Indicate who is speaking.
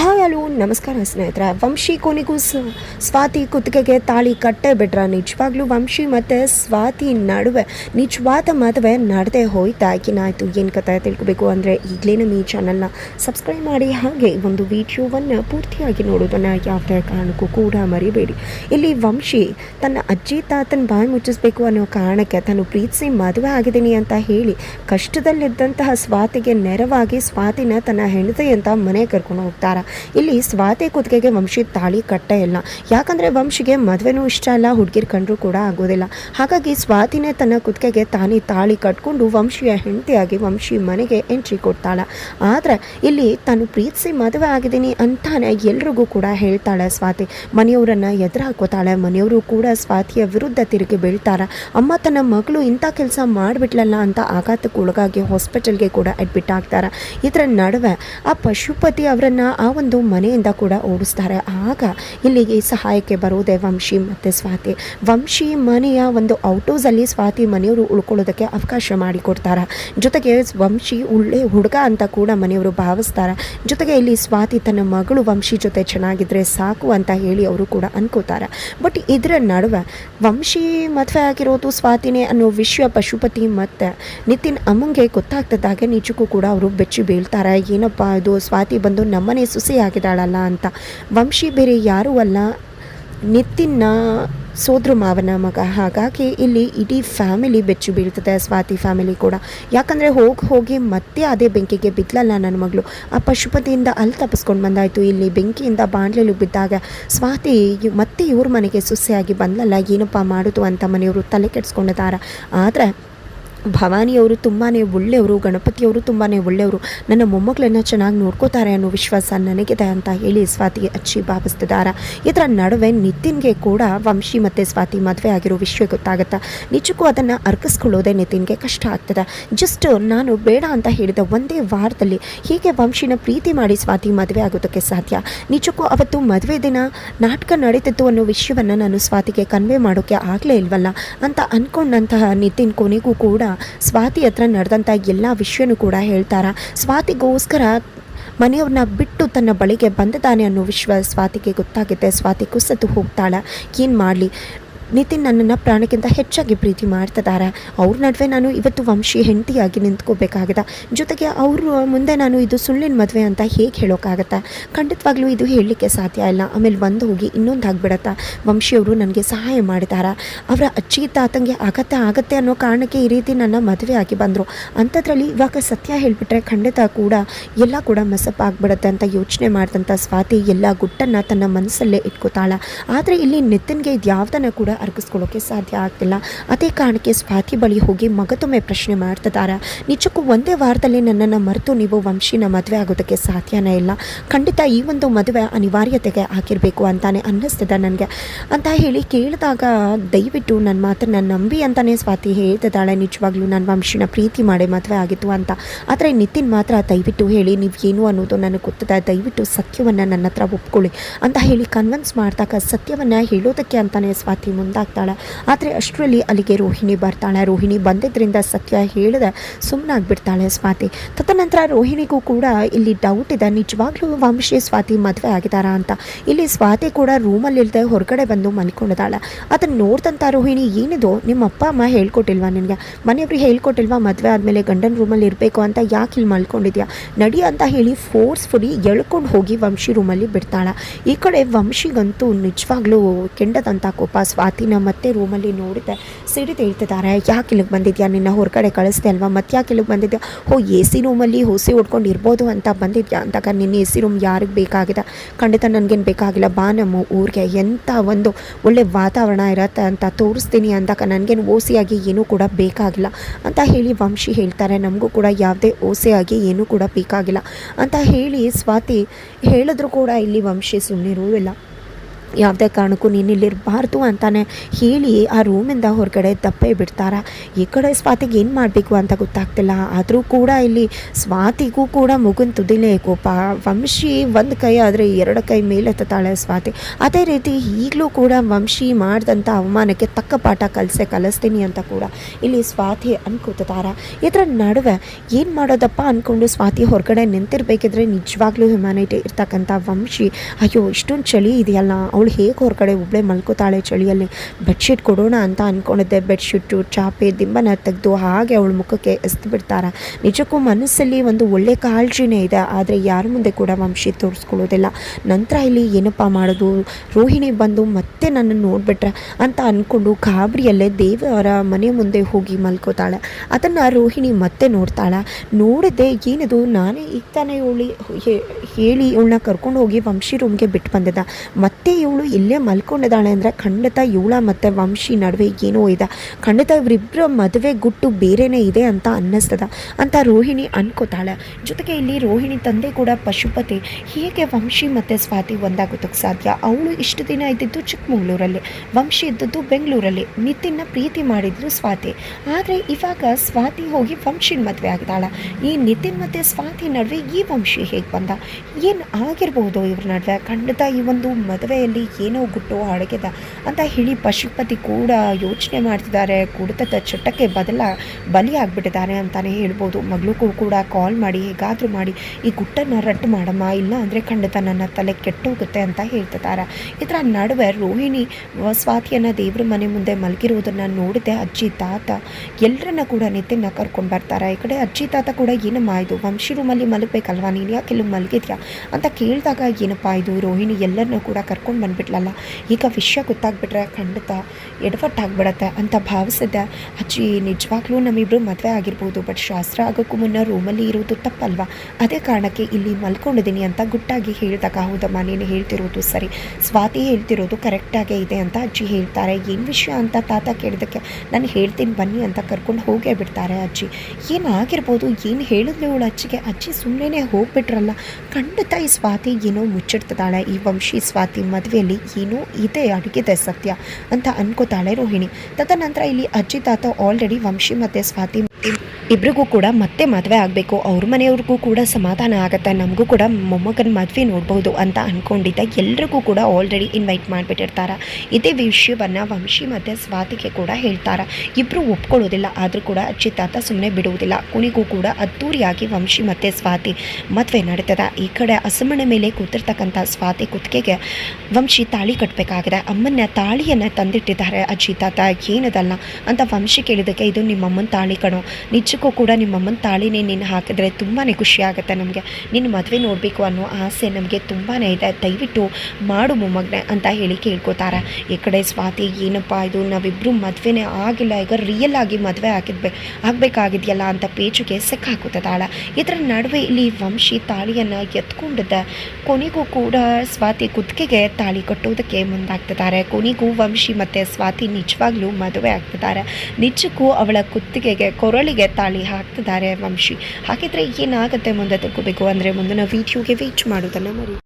Speaker 1: Hi hello ನಮಸ್ಕಾರ ಸ್ನೇಹಿತರೆ. ವಂಶಿ ಕೊನೆಗೂ ಸ್ವಾತಿ ಕುತ್ತಿಗೆಗೆ ತಾಳಿ ಕಟ್ಟೇ ಬಿಟ್ರ. ನಿಜವಾಗ್ಲೂ ವಂಶಿ ಮತ್ತು ಸ್ವಾತಿ ನಡುವೆ ನಿಜವಾದ ಮದುವೆ ನಡೆದೇ ಹೋಯ್ತಾ ಏನಾಯಿತು, ಏನು ಕತೆ ತಿಳ್ಕೊಬೇಕು ಅಂದರೆ ಈಗಲೇ ನಮ್ಮ ಈ ಚಾನಲ್ನ ಸಬ್ಸ್ಕ್ರೈಬ್ ಮಾಡಿ. ಹಾಗೆ ಒಂದು ವಿಡಿಯೋವನ್ನು ಪೂರ್ತಿಯಾಗಿ ನೋಡೋದನ್ನು ಯಾವುದೇ ಕಾರಣಕ್ಕೂ ಕೂಡ ಮರಿಬೇಡಿ. ಇಲ್ಲಿ ವಂಶಿ ತನ್ನ ಅಜ್ಜಿ ತಾತನ ಬಾಯಿ ಮುಚ್ಚಿಸ್ಬೇಕು ಅನ್ನೋ ಕಾರಣಕ್ಕೆ ತಾನು ಪ್ರೀತಿಸಿ ಮದುವೆ ಆಗಿದ್ದೀನಿ ಅಂತ ಹೇಳಿ, ಕಷ್ಟದಲ್ಲಿದ್ದಂತಹ ಸ್ವಾತಿಗೆ ನೆರವಾಗಿ ಸ್ವಾತಿನ ತನ್ನ ಹೆಂಡತಿ ಅಂತ ಮನೆ ಕರ್ಕೊಂಡು ಹೋಗ್ತಾರ. ಇಲ್ಲಿ ಸ್ವಾತಿ ಕುದುಗೆಗೆ ವಂಶಿ ತಾಳಿ ಕಟ್ಟ ಇಲ್ಲ. ಯಾಕಂದರೆ ವಂಶಿಗೆ ಮದುವೆನೂ ಇಷ್ಟ ಇಲ್ಲ, ಹುಡುಗಿರ್ ಕಂಡ್ರೂ ಕೂಡ ಆಗೋದಿಲ್ಲ. ಹಾಗಾಗಿ ಸ್ವಾತಿನೇ ತನ್ನ ಕುದುಗೆಗೆ ತಾನೇ ತಾಳಿ ಕಟ್ಕೊಂಡು ವಂಶಿಯ ಹೆಂಡತಿಯಾಗಿ ವಂಶಿ ಮನೆಗೆ ಎಂಟ್ರಿ ಕೊಡ್ತಾಳೆ. ಆದರೆ ಇಲ್ಲಿ ತಾನು ಪ್ರೀತಿಸಿ ಮದುವೆ ಆಗಿದ್ದೀನಿ ಅಂತಾನೆ ಎಲ್ರಿಗೂ ಕೂಡ ಹೇಳ್ತಾಳೆ ಸ್ವಾತಿ. ಮನೆಯವರನ್ನು ಎದುರು ಹಾಕೋತಾಳೆ. ಮನೆಯವರು ಕೂಡ ಸ್ವಾತಿಯ ವಿರುದ್ಧ ತಿರುಗಿ ಬೀಳ್ತಾರೆ. ಅಮ್ಮ ತನ್ನ ಮಗಳು ಇಂಥ ಕೆಲಸ ಮಾಡಿಬಿಟ್ಲಲ್ಲ ಅಂತ ಆಘಾತಕ್ಕೊಳಗಾಗಿ ಹಾಸ್ಪಿಟಲ್ಗೆ ಕೂಡ ಅಡ್ಮಿಟ್ ಆಗ್ತಾರೆ. ಇದರ ನಡುವೆ ಆ ಪಶುಪತಿ ಅವರನ್ನು ಆ ಒಂದು ಮನೆಯಿಂದ ಕೂಡ ಓಡಿಸ್ತಾರೆ. ಆಗ ಇಲ್ಲಿಗೆ ಸಹಾಯಕ್ಕೆ ಬರುವುದೇ ವಂಶಿ ಮತ್ತು ಸ್ವಾತಿ. ವಂಶಿ ಮನೆಯ ಒಂದು ಔಟೋಸಲ್ಲಿ ಸ್ವಾತಿ ಮನೆಯವರು ಉಳ್ಕೊಳ್ಳೋದಕ್ಕೆ ಅವಕಾಶ ಮಾಡಿಕೊಡ್ತಾರೆ. ಜೊತೆಗೆ ವಂಶಿ ಒಳ್ಳೆ ಹುಡುಗ ಅಂತ ಕೂಡ ಮನೆಯವರು ಭಾವಿಸ್ತಾರೆ. ಜೊತೆಗೆ ಇಲ್ಲಿ ಸ್ವಾತಿ ತನ್ನ ಮಗಳು ವಂಶಿ ಜೊತೆ ಚೆನ್ನಾಗಿದ್ದರೆ ಸಾಕು ಅಂತ ಹೇಳಿ ಅವರು ಕೂಡ ಅನ್ಕೋತಾರೆ. ಬಟ್ ಇದರ ನಡುವೆ ವಂಶಿ ಮದುವೆ ಆಗಿರೋದು ಸ್ವಾತಿನೇ ಅನ್ನೋ ವಿಷಯ ಪಶುಪತಿ ಮತ್ತು ನಿತಿನ್ ಅಮ್ಮಂಗೆ ಗೊತ್ತಾಗ್ತದಾಗೆ ನಿಜಕ್ಕೂ ಕೂಡ ಅವರು ಬೆಚ್ಚಿ ಬೀಳ್ತಾರೆ. ಏನಪ್ಪ ಇದು ಸ್ವಾತಿ ಬಂದು ನಮ್ಮನೆ ಸುಸಿಯಾಗಿದ್ದಾಳಲ್ಲ ಅಂತ. ವಂಶಿ ಬೇರೆ ಯಾರೂ ಅಲ್ಲ. ನಿತಿನ್ನ ಸೋದ್ರ ಮಾವನ ಮಗ. ಹಾಗಾಗಿ ಇಲ್ಲಿ ಇಡೀ ಫ್ಯಾಮಿಲಿ ಬೆಚ್ಚು ಬೀಳ್ತದೆ, ಸ್ವಾತಿ ಫ್ಯಾಮಿಲಿ ಕೂಡ. ಯಾಕಂದರೆ ಹೋಗಿ ಹೋಗಿ ಮತ್ತೆ ಅದೇ ಬೆಂಕಿಗೆ ಬಿದ್ದಲಲ್ಲ ನನ್ನ ಮಗಳು. ಆ ಪಶುಪತಿಯಿಂದ ಅಲ್ಲಿ ತಪ್ಪಿಸ್ಕೊಂಡು ಬಂದಾಯಿತು. ಇಲ್ಲಿ ಬೆಂಕಿಯಿಂದ ಬಾಣಲೆಲು ಬಿದ್ದಾಗ ಸ್ವಾತಿ ಮತ್ತೆ ಇವ್ರ ಮನೆಗೆ ಸುಸ್ಸೆಯಾಗಿ ಬಂದಲ್ಲ, ಏನಪ್ಪ ಮಾಡೋದು ಅಂತ ಮನೆಯವರು ತಲೆ ಕೆಡಿಸ್ಕೊಂಡಿದ್ದಾರೆ. ಆದರೆ ಭವಾನಿಯವರು ತುಂಬಾ ಒಳ್ಳೆಯವರು ಗಣಪತಿಯವರು ತುಂಬಾ ಒಳ್ಳೆಯವರು. ನನ್ನ ಮೊಮ್ಮಕ್ಕಳನ್ನು ಚೆನ್ನಾಗಿ ನೋಡ್ಕೋತಾರೆ ಅನ್ನೋ ವಿಶ್ವಾಸ ನನಗಿದೆ ಅಂತ ಹೇಳಿ ಸ್ವಾತಿ ಅಚ್ಚಿ ಭಾವಿಸ್ತಿದ್ದಾರೆ. ಇದರ ನಡುವೆ ನಿತಿನ್ಗೆ ಕೂಡ ವಂಶಿ ಮತ್ತು ಸ್ವಾತಿ ಮದುವೆ ಆಗಿರೋ ವಿಷಯ ಗೊತ್ತಾಗುತ್ತೆ. ನಿಜಕ್ಕೂ ಅದನ್ನು ಅರ್ಕಿಸ್ಕೊಳ್ಳೋದೇ ನಿತಿನ್ಗೆ ಕಷ್ಟ ಆಗ್ತದೆ. ಜಸ್ಟ್ ನಾನು ಬೇಡ ಅಂತ ಹೇಳಿದ ಒಂದೇ ವಾರದಲ್ಲಿ ಹೀಗೆ ವಂಶಿನ ಪ್ರೀತಿ ಮಾಡಿ ಸ್ವಾತಿ ಮದುವೆ ಆಗೋದಕ್ಕೆ ಸಾಧ್ಯ? ನಿಜಕ್ಕೂ ಅವತ್ತು ಮದುವೆ ದಿನ ನಾಟಕ ನಡೀತಿತ್ತು ಅನ್ನೋ ವಿಷಯವನ್ನು ನಾನು ಸ್ವಾತಿಗೆ ಕನ್ವೆ ಮಾಡೋಕ್ಕೆ ಆಗಲೇ ಇಲ್ವಲ್ಲ? ಅಂತ ಅಂದ್ಕೊಂಡಂತಹ ನಿತಿನ್ ಕೊನೆಗೂ ಕೂಡ ಸ್ವಾತಿ ಹತ್ರ ನಡೆದಂಥ ಎಲ್ಲ ವಿಷಯನೂ ಕೂಡ ಹೇಳ್ತಾರ. ಸ್ವಾತಿಗೋಸ್ಕರ ಮನೆಯವ್ರನ್ನ ಬಿಟ್ಟು ತನ್ನ ಬಳಿಗೆ ಬಂದಿದ್ದಾನೆ ಅನ್ನೋ ವಿಶ್ವ ಸ್ವಾತಿಗೆ ಗೊತ್ತಾಗುತ್ತೆ. ಸ್ವಾತಿ ಕುಸತು ಹೋಗ್ತಾಳೆ. ಏನು ಮಾಡಲಿ? ನಿತಿನ್ ನನ್ನನ್ನು ಪ್ರಾಣಕ್ಕಿಂತ ಹೆಚ್ಚಾಗಿ ಪ್ರೀತಿ ಮಾಡ್ತಿದ್ದಾರೆ ಅವ್ರ ನಡುವೆ ನಾನು ಇವತ್ತು ವಂಶಿ ಹೆಂಡತಿಯಾಗಿ ನಿಂತ್ಕೋಬೇಕಾಗಿದೆ. ಜೊತೆಗೆ ಅವರು ಮುಂದೆ ನಾನು ಇದು ಸುಳ್ಳಿನ ಮದುವೆ ಅಂತ ಹೇಗೆ ಹೇಳೋಕ್ಕಾಗತ್ತೆ ಖಂಡಿತವಾಗ್ಲೂ ಇದು ಹೇಳಲಿಕ್ಕೆ ಸಾಧ್ಯ ಇಲ್ಲ. ಆಮೇಲೆ ಒಂದು ಹೋಗಿ ಇನ್ನೊಂದು ಆಗಿಬಿಡತ್ತಾ ವಂಶಿಯವರು ನನಗೆ ಸಹಾಯ ಮಾಡಿದ್ದಾರೆ ಅವರ ಅಜ್ಜಿ ತಾತಂಗೆ ಆಗತ್ತೆ ಆಗತ್ತೆ ಅನ್ನೋ ಕಾರಣಕ್ಕೆ ಈ ರೀತಿ ನನ್ನ ಮದುವೆ ಆಗಿ ಬಂದರು. ಅಂಥದ್ರಲ್ಲಿ ಇವಾಗ ಸತ್ಯ ಹೇಳಿಬಿಟ್ರೆ ಖಂಡಿತ ಕೂಡ ಎಲ್ಲ ಕೂಡ ಮಸಪ್ ಆಗಿಬಿಡತ್ತೆ ಅಂತ ಯೋಚನೆ ಮಾಡಿದಂಥ ಸ್ವಾತಿ ಎಲ್ಲ ಗುಟ್ಟನ್ನು ತನ್ನ ಮನಸ್ಸಲ್ಲೇ ಇಟ್ಕೋತಾಳೆ. ಆದರೆ ಇಲ್ಲಿ ನಿತಿನ್ಗೆ ಇದು ಯಾವುದನ್ನು ಕೂಡ ಅರ್ಗಿಸ್ಕೊಳ್ಳೋಕ್ಕೆ ಸಾಧ್ಯ ಆಗ್ತಿಲ್ಲ. ಅದೇ ಕಾರಣಕ್ಕೆ ಸ್ವಾತಿ ಬಳಿ ಹೋಗಿ ಮಗದೊಮ್ಮೆ ಪ್ರಶ್ನೆ ಮಾಡ್ತಿದ್ದಾರೆ. ನಿಜಕ್ಕೂ ಒಂದೇ ವಾರದಲ್ಲಿ ನನ್ನನ್ನು ಮರೆತು ನೀವು ವಂಶಿನ ಮದುವೆ ಆಗೋದಕ್ಕೆ ಸಾಧ್ಯನೇ ಇಲ್ಲ. ಖಂಡಿತ ಈ ಒಂದು ಮದುವೆ ಅನಿವಾರ್ಯತೆಗೆ ಆಗಿರಬೇಕು ಅಂತಾನೆ ಅನ್ನಿಸ್ತದೆ ನನಗೆ. ಅಂತ ಹೇಳಿ ಕೇಳಿದಾಗ ದಯವಿಟ್ಟು ನನ್ನ ಮಾತನ್ನು ನಂಬಿ ಅಂತಾನೆ ಸ್ವಾತಿ ಹೇಳ್ತಿದ್ದಾಳೆ. ನಿಜವಾಗ್ಲೂ ನಾನು ವಂಶಿನ ಪ್ರೀತಿ ಮಾಡಿ ಮದುವೆ ಆಗಿತ್ತು ಅಂತ. ಆದರೆ ನಿತಿನ್ ಮಾತ್ರ ದಯವಿಟ್ಟು ಹೇಳಿ, ನೀವು ಏನು ಅನ್ನೋದು ನನಗೆ ಗೊತ್ತದೆ. ದಯವಿಟ್ಟು ಸತ್ಯವನ್ನು ನನ್ನ ಹತ್ರ ಒಪ್ಕೊಳ್ಳಿ ಅಂತ ಹೇಳಿ ಕನ್ವಿನ್ಸ್ ಮಾಡಿದಾಗ ಸತ್ಯವನ್ನು ಹೇಳೋದಕ್ಕೆ ಅಂತಾನೆ ಸ್ವಾತಿ ಮುಂದಾಗ್ತಾಳೆ ಆದರೆ ಅಷ್ಟರಲ್ಲಿ ಅಲ್ಲಿಗೆ ರೋಹಿಣಿ ಬರ್ತಾಳೆ. ರೋಹಿಣಿ ಬಂದಿದ್ದರಿಂದ ಸತ್ಯ ಹೇಳಿದೆ ಸುಮ್ಮನಾಗ್ಬಿಡ್ತಾಳೆ ಸ್ವಾತಿ. ತದನಂತರ ರೋಹಿಣಿಗೂ ಕೂಡ ಇಲ್ಲಿ ಡೌಟ್ ಇದೆ. ನಿಜವಾಗ್ಲೂ ವಂಶಿ ಸ್ವಾತಿ ಮದುವೆ ಆಗಿದ್ದಾರಾ ಅಂತ. ಇಲ್ಲಿ ಸ್ವಾತಿ ಕೂಡ ರೂಮಲ್ಲಿ ಇಲ್ಲದೆ ಹೊರಗಡೆ ಬಂದು ಮಲ್ಕೊಂಡಿದ್ದಾಳೆ. ಅದನ್ನು ನೋಡ್ದಂಥ ರೋಹಿಣಿ, ಏನಿದು? ನಿಮ್ಮ ಅಪ್ಪ, ಅಮ್ಮ ಹೇಳ್ಕೊಟ್ಟಿಲ್ವಾ ನಿನಗೆ? ಮನೆಯವ್ರಿಗೆ ಹೇಳ್ಕೊಟ್ಟಿಲ್ವಾ ಮದುವೆ ಆದಮೇಲೆ ಗಂಡನ ರೂಮಲ್ಲಿ ಇರಬೇಕು ಅಂತ ಯಾಕೆ ಇಲ್ಲಿ ಮಲ್ಕೊಂಡಿದ್ಯಾ? ನಡಿ ಅಂತ ಹೇಳಿ ಫೋರ್ಸ್ಫುಲಿ ಎಳ್ಕೊಂಡು ಹೋಗಿ ವಂಶಿ ರೂಮಲ್ಲಿ ಬಿಡ್ತಾಳೆ. ಈ ಕಡೆ ವಂಶಿಗಂತೂ ನಿಜವಾಗ್ಲೂ ಕೆಂಡದಂಥ ಕೋಪ ಸ್ವಾತಿನ ಮತ್ತೆ ರೂಮಲ್ಲಿ ನೋಡಿದೆ, ಸಿಡಿದು ಹೇಳ್ತಿದ್ದಾರೆ, ಯಾಕೆ ಇಲ್ಲಿಗೆ ಬಂದಿದ್ಯಾ? ನಿನ್ನ ಹೊರಗಡೆ ಕಳಿಸ್ದೆ ಅಲ್ವಾ? ಮತ್ತೆ ಯಾಕೆ ಇಲ್ಲಿಗೆ ಬಂದಿದ್ಯಾ? ಓ ಎ ಸಿ ರೂಮಲ್ಲಿ ಹೊಸಿ ಹೊಡ್ಕೊಂಡು ಇರ್ಬೋದು ಅಂತ ಬಂದಿದ್ಯಾ? ಅಂದಾಗ, ನಿನ್ನ ಎ ಸಿ ರೂಮ್ ಯಾರಿಗೆ ಬೇಕಾಗಿದೆ ಖಂಡಿತ ನನಗೇನು ಬೇಕಾಗಿಲ್ಲ. ಬಾ ನಮ್ಮ ಊರಿಗೆ. ಎಂಥ ಒಂದು ಒಳ್ಳೆ ವಾತಾವರಣ ಇರತ್ತೆ ಅಂತ ತೋರಿಸ್ತೀನಿ ಅಂದಾಗ, ನನಗೇನು ಓಸಿಯಾಗಿ ಏನೂ ಕೂಡ ಬೇಕಾಗಿಲ್ಲ ಅಂತ ಹೇಳಿ ವಂಶಿ ಹೇಳ್ತಾರೆ. ನಮಗೂ ಕೂಡ ಯಾವುದೇ ಓಸೆಯಾಗಿ ಏನೂ ಕೂಡ ಬೇಕಾಗಿಲ್ಲ ಅಂತ ಹೇಳಿ ಸ್ವಾತಿ ಹೇಳಿದ್ರು ಕೂಡ ಇಲ್ಲಿ ವಂಶಿ ಸುಮ್ಮನಿರುವುದಿಲ್ಲ ಯಾವುದೇ ಕಾರಣಕ್ಕೂ ನೀನು ಇಲ್ಲಿರಬಾರ್ದು ಅಂತಾನೆ ಹೇಳಿ ಆ ರೂಮಿಂದ ಹೊರಗಡೆ ತಪ್ಪೇ ಬಿಡ್ತಾರ. ಈ ಕಡೆ ಸ್ವಾತಿಗೆ ಏನು ಮಾಡಬೇಕು ಅಂತ ಗೊತ್ತಾಗ್ತಿಲ್ಲ. ಆದರೂ ಕೂಡ ಇಲ್ಲಿ ಸ್ವಾತಿಗೂ ಕೂಡ ಮುಗುನ್ ತುದಿಲೇ ಕೋಪ. ವಂಶಿ ಒಂದು ಕೈ ಆದರೆ ಎರಡು ಕೈ ಮೇಲೆ ಮೇಲೆತ್ತಾಳೆ ಸ್ವಾತಿ. ಅದೇ ರೀತಿ ಈಗಲೂ ಕೂಡ ವಂಶಿ ಮಾಡಿದಂಥ ಅವಮಾನಕ್ಕೆ ತಕ್ಕ ಪಾಠ ಕಲಿಸೆ, ಕಲಿಸ್ತೀನಿ ಅಂತ ಕೂಡ ಇಲ್ಲಿ ಸ್ವಾತಿ ಅನ್ಕೋತಾರ ಇದರ ನಡುವೆ ಏನು ಮಾಡೋದಪ್ಪ ಅಂದ್ಕೊಂಡು ಸ್ವಾತಿ ಹೊರಗಡೆ ನಿಂತಿರಬೇಕಿದ್ರೆ ನಿಜವಾಗ್ಲೂ ಹ್ಯುಮ್ಯಾನಿಟಿ ಇರ್ತಕ್ಕಂಥ ವಂಶಿ, ಅಯ್ಯೋ ಇಷ್ಟೊಂದು ಚಳಿ ಇದೆಯಲ್ಲ ಅವಳು ಹೇಗೆ ಹೊರಗಡೆ ಒಬ್ಬಳೆ ಮಲ್ಕೋತಾಳೆ ಚಳಿಯಲ್ಲಿ. ಬೆಡ್ಶೀಟ್ ಕೊಡೋಣ ಅಂತ ಅಂದ್ಕೊಂಡಿದ್ದೆ ಬೆಡ್ಶೀಟು ಚಾಪೆ, ದಿಂಬನ ತೆಗೆದು ಹಾಗೆ ಅವಳ ಮುಖಕ್ಕೆ ಬಿಡ್ತಾರೆ. ನಿಜಕ್ಕೂ ಮನಸ್ಸಲ್ಲಿ ಒಂದು ಒಳ್ಳೆ ಕಾಳಜಿನೇ ಇದೆ. ಆದರೆ ಯಾರ ಮುಂದೆ ಕೂಡ ವಂಶಿ ತೋರಿಸ್ಕೊಳ್ಳೋದಿಲ್ಲ. ನಂತರ ಇಲ್ಲಿ ಏನಪ್ಪ ಮಾಡೋದು? ರೋಹಿಣಿ ಬಂದು ಮತ್ತೆ ನನ್ನನ್ನು ನೋಡಿಬಿಟ್ರೆ ಅಂತ ಅಂದ್ಕೊಂಡು ಗಾಬರಿಯಲ್ಲೇ ದೇವರ ಮನೆ ಮುಂದೆ ಹೋಗಿ ಮಲ್ಕೋತಾಳೆ. ಅದನ್ನು ರೋಹಿಣಿ ಮತ್ತೆ ನೋಡ್ತಾಳೆ. ನೋಡಿದೆ ಏನದು? ನಾನೇ ಈಗ ತಾನೇ ಹೇಳಿ ಇವಳನ್ನ ಕರ್ಕೊಂಡು ಹೋಗಿ ವಂಶಿ ರೂಮ್ಗೆ ಬಿಟ್ಟು ಬಂದಿದ್ದ ಮತ್ತೆ ಇಲ್ಲೇ ಮಲ್ಕೊಂಡಿದ್ದಾಳೆ ಅಂದರೆ ಖಂಡಿತ ಇವಳ ಮತ್ತು ವಂಶಿ ನಡುವೆ ಏನೋ ಇದೆ. ಖಂಡಿತ ಇವರಿಬ್ಬರ ಮದುವೆ ಗುಟ್ಟು ಬೇರೆನೇ ಇದೆ ಅಂತ ಅನ್ನಿಸ್ತದ. ಅಂತ ರೋಹಿಣಿ ಅನ್ಕೋತಾಳೆ. ಜೊತೆಗೆ ಇಲ್ಲಿ ರೋಹಿಣಿ ತಂದೆ ಕೂಡ ಪಶುಪತಿ. ಹೇಗೆ ವಂಶಿ ಮತ್ತು ಸ್ವಾತಿ ಒಂದಾಗೋದಕ್ಕೆ ಸಾಧ್ಯ? ಅವಳು ಇಷ್ಟು ದಿನ ಇದ್ದಿದ್ದು ಚಿಕ್ಕಮಗಳೂರಲ್ಲಿ. ವಂಶಿ ಇದ್ದದ್ದು ಬೆಂಗಳೂರಲ್ಲಿ. ನಿತಿನ್ನ ಪ್ರೀತಿ ಮಾಡಿದ್ರು ಸ್ವಾತಿ. ಆದರೆ ಇವಾಗ ಸ್ವಾತಿ ಹೋಗಿ ವಂಶಿನ ಮದುವೆ ಆಗ್ತಾಳ ಈ ನಿತಿನ್ ಮತ್ತು ಸ್ವಾತಿ ನಡುವೆ ಈ ವಂಶಿ ಹೇಗೆ ಬಂದ? ಏನು ಆಗಿರ್ಬೋದು ಇವ್ರ ನಡುವೆ? ಖಂಡಿತ ಈ ಒಂದು ಮದುವೆಯಲ್ಲಿ ಏನೋ ಗುಟ್ಟು ಅಡುಗೆದ ಅಂತ ಹೇಳಿ ಪಶುಪತಿ ಕೂಡ ಯೋಚನೆ ಮಾಡ್ತಿದ್ದಾರೆ. ಕುಡಿತದ ಚಟಕ್ಕೆ ಬದಲ ಬಲಿ ಆಗಿಬಿಟ್ಟಿದ್ದಾರೆ ಅಂತಲೇ ಹೇಳ್ಬೋದು. ಮಗಳಿಗೂ ಕೂಡ ಕಾಲ್ ಮಾಡಿ, ಹೇಗಾದರೂ ಮಾಡಿ, ಈ ಗುಟ್ಟನ್ನು ರಟ್ಟು ಮಾಡಮ್ಮ, ಇಲ್ಲ ಅಂದರೆ ಖಂಡಿತ ನನ್ನ ತಲೆ ಕೆಟ್ಟೋಗುತ್ತೆ ಅಂತ ಹೇಳ್ತಿದ್ದಾರೆ. ಇದರ ನಡುವೆ ರೋಹಿಣಿ ಸ್ವಾತಿಯನ್ನು ದೇವ್ರ ಮನೆ ಮುಂದೆ ಮಲಗಿರೋದನ್ನು ನೋಡಿದೆ. ಅಜ್ಜಿ, ತಾತ ಎಲ್ಲರನ್ನ ಕೂಡ ನಿತ್ಯನ ಕರ್ಕೊಂಡು ಬರ್ತಾರೆ. ಈ ಕಡೆ ಅಜ್ಜಿ, ತಾತ ಕೂಡ, ಏನಮ್ಮ ಇದು? ವಂಶಿ ರೂಮಲ್ಲಿ ಮಲಗಬೇಕಲ್ವಾ? ನೀನು ಯಾಕೆ ಇಲ್ಲಿ ಮಲಗಿದ್ಯಾ? ಅಂತ ಕೇಳಿದಾಗ, ಏನಪ್ಪ ಇದು? ರೋಹಿಣಿ ಎಲ್ಲರನ್ನ ಕೂಡ ಕರ್ಕೊಂಡು ಬಂದ್ಬಿಟ್ಲಲ್ಲ ಈಗ ವಿಷಯ ಗೊತ್ತಾಗ್ಬಿಟ್ರೆ ಖಂಡಿತ ಎಡವಟ್ಟಾಗ್ಬಿಡತ್ತೆ ಅಂತ ಭಾವಿಸಿದ್ದೆ ಅಜ್ಜಿ, ನಿಜವಾಗ್ಲೂ ನಮ್ಮಿಬ್ರು ಮದುವೆ ಆಗಿರ್ಬೋದು, ಬಟ್ ಶಾಸ್ತ್ರ ಆಗೋಕ್ಕೂ ಮುನ್ನ ರೂಮಲ್ಲಿ ಇರೋದು ತಪ್ಪಲ್ವಾ? ಅದೇ ಕಾರಣಕ್ಕೆ ಇಲ್ಲಿ ಮಲ್ಕೊಂಡಿದ್ದೀನಿ ಅಂತ ಗುಟ್ಟಾಗಿ ಹೇಳಿದಾಗ, ಹೌದಮ್ಮ, ನೀನು ಹೇಳ್ತಿರೋದು ಸರಿ. ಸ್ವಾತಿ ಹೇಳ್ತಿರೋದು ಕರೆಕ್ಟಾಗೇ ಇದೆ ಅಂತ ಅಜ್ಜಿ ಹೇಳ್ತಾರೆ. ಏನು ವಿಷಯ ಅಂತ ತಾತ ಕೇಳಿದಕ್ಕೆ ನಾನು ಹೇಳ್ತೀನಿ, ಬನ್ನಿ ಅಂತ ಕರ್ಕೊಂಡು ಹೋಗೇ ಬಿಡ್ತಾರೆ ಅಜ್ಜಿ. ಏನಾಗಿರ್ಬೋದು ಏನು ಹೇಳಿದ್ಲು ಇವಳು ಅಜ್ಜಿಗೆ? ಅಜ್ಜಿ ಸುಮ್ಮನೆ ಹೋಗ್ಬಿಟ್ರಲ್ಲ. ಖಂಡಿತ ಈ ಸ್ವಾತಿ ಏನೋ ಮುಚ್ಚಿಡ್ತಿದ್ದಾಳೆ. ಈ ವಂಶಿ ಸ್ವಾತಿ ಮದುವೆಯಲ್ಲಿ ಏನೂ ಇದೆ ಅಡುಗಿದೆ ಸತ್ಯ ಅಂತ ಅನ್ಕೋತಾಳೆ ರೋಹಿಣಿ. ತದನಂತರ ಇಲ್ಲಿ ಅಜ್ಜಿ ತಾತ ಆಲ್ರೆಡಿ ವಂಶಿ ಮತ್ತು ಸ್ವಾತಿ ಇಬ್ರಿಗೂ ಕೂಡ ಮತ್ತೆ ಮದುವೆ ಆಗಬೇಕು. ಅವ್ರ ಮನೆಯವ್ರಿಗೂ ಕೂಡ ಸಮಾಧಾನ ಆಗುತ್ತೆ. ನಮಗೂ ಕೂಡ ಮೊಮ್ಮಗನ ಮದುವೆ ನೋಡ್ಬೋದು ಅಂತ ಅಂದ್ಕೊಂಡಿದ್ದೆ ಎಲ್ರಿಗೂ ಕೂಡ ಆಲ್ರೆಡಿ ಇನ್ವೈಟ್ ಮಾಡಿಬಿಟ್ಟಿರ್ತಾರೆ. ಇದೇ ವಿಷಯವನ್ನು ವಂಶಿ ಮತ್ತು ಸ್ವಾತಿಗೆ ಕೂಡ ಹೇಳ್ತಾರೆ. ಇಬ್ಬರು ಒಪ್ಕೊಳ್ಳೋದಿಲ್ಲ. ಆದರೂ ಕೂಡ ಅಜ್ಜಿ ತಾತ ಸುಮ್ಮನೆ ಬಿಡುವುದಿಲ್ಲ ಕುಣಿಗೂ ಕೂಡ ಅದ್ದೂರಿಯಾಗಿ ವಂಶಿ ಮತ್ತು ಸ್ವಾತಿ ಮದುವೆ ನಡೀತದೆ. ಈ ಕಡೆ ಹಸುಮಣೆ ಮೇಲೆ ಕೂತಿರ್ತಕ್ಕಂಥ ಸ್ವಾತಿ ಕುತ್ತಿಗೆಗೆ ವಂಶಿ ತಾಳಿ ಕಟ್ಟಬೇಕಾಗಿದೆ ಅಮ್ಮನ ತಾಳಿಯನ್ನು ತಂದಿಟ್ಟಿದ್ದಾರೆ. ಅಜ್ಜಿ ತಾತ ಏನದಲ್ಲ? ಅಂತ ವಂಶಿ ಕೇಳಿದಕ್ಕೆ ಇದು ನಿಮ್ಮಮ್ಮನ ತಾಳಿ ಕಣೋ. ನಿಜಕ್ಕೂ ಕೂಡ ನಿಮ್ಮಮ್ಮನ ತಾಳಿನೇ ನೀನು ಹಾಕಿದ್ರೆ ತುಂಬಾ ಖುಷಿ ಆಗುತ್ತೆ ನಮಗೆ. ನಿನ್ನ ಮದುವೆ ನೋಡಬೇಕು ಅನ್ನೋ ಆಸೆ ನಮಗೆ ತುಂಬಾ ಇದೆ. ದಯವಿಟ್ಟು ಮಾಡು ಮೊಮ್ಮಗನೆ ಅಂತ ಹೇಳಿ ಕೇಳ್ಕೊತಾರೆ. ಈ ಕಡೆ ಸ್ವಾತಿ, ಏನಪ್ಪ ಇದು? ನಾವಿಬ್ಬರು ಮದುವೆನೇ ಆಗಿಲ್ಲ. ಈಗ ರಿಯಲ್ ಆಗಿ ಮದುವೆ ಆಗಿದ್ಬೇಕು ಆಗಬೇಕಾಗಿದೆಯಲ್ಲ ಅಂತ ಸೆಕ್ಕ ಹಾಕುತ್ತದಾಳ ಇದರ ನಡುವೆ ಇಲ್ಲಿ ವಂಶಿ ತಾಳಿಯನ್ನು ಎತ್ಕೊಂಡಿದ್ದೆ. ಕೊನೆಗೂ ಕೂಡ ಸ್ವಾತಿ ಕುತ್ತಿಗೆಗೆ ತಾಳಿ ಕಟ್ಟೋದಕ್ಕೆ ಮುಂದಾಗ್ತಿದ್ದಾರೆ. ಕೊನೆಗೂ ವಂಶಿ ಮತ್ತು ಸ್ವಾತಿ ನಿಜವಾಗ್ಲೂ ಮದುವೆ ಆಗ್ತಿದ್ದಾರೆ. ನಿಜಕ್ಕೂ ಅವಳ ಕುತ್ತಿಗೆಗೆ ಕೊರಳಿಗೆ ತಾಳಿ ಹಾಕ್ತಿದ್ದಾರೆ ವಂಶಿ. ಹಾಗಿದ್ರೆ ಏನಾಗುತ್ತೆ ಮುಂದೆ ತಗೋಬೇಕು ಅಂದರೆ ಮುಂದಿನ ವೀಡಿಯೋಗೆ ವೀಚ್ ಮಾಡೋದನ್ನು ಮರಿ